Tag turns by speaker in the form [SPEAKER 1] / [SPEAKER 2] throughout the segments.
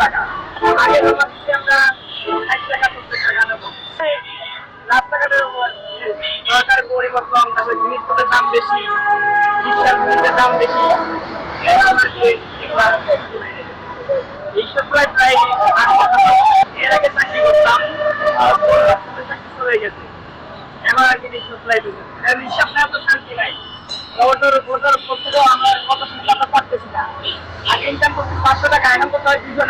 [SPEAKER 1] টাকা আগে আমরা টাকা রাস্তাঘাটের উপর সরকারের পরিবর্তন তারপরে জিনিসপত্রের দাম বেশি জিনিসের দাম বেশি প্রায় প্রায় করতে পাঁচশো টাকা, এখন করতে হয় দুশো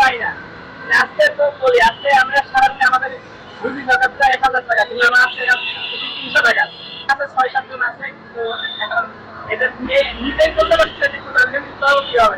[SPEAKER 1] পাই না। আজকে তো বলি আজকে আমরা সারাদিনে আমাদের হাজার টাকা এক হাজার টাকা। কিন্তু আমার আজকে তিনশো টাকা। আছে ছয়, সাতজন আছে, তো এখন এটা নিয়ে নিজেই করতে পারছি না কি হবে?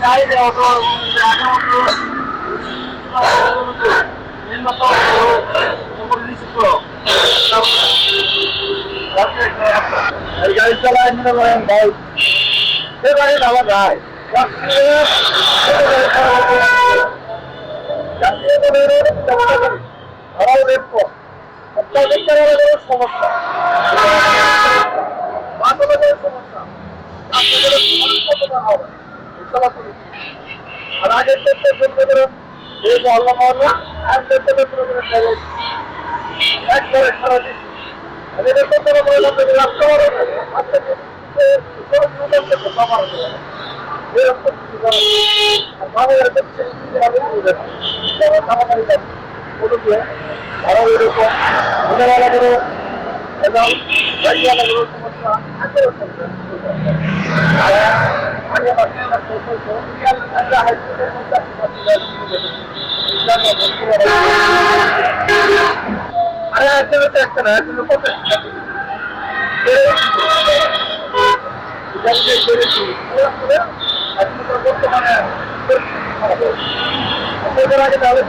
[SPEAKER 1] চাই যে এই গাড়ি চালায় মনে করেন ভাই। সে গাড়ি আমার ভাই দেখতে সমস্যা। বান্ধবের সমস্যা। আগের ক্ষেত্রে বলতে পারেন এই মহল্লা মহল্লা আর ক্ষেত্রে পুরো করে একবারে সারা দিন। এটা করতে আরও এরকম ছোটবেলা করে এবং বাড়িওয়ালা কোনো সমস্যা আছে আরে একটা কত আগে তাহলে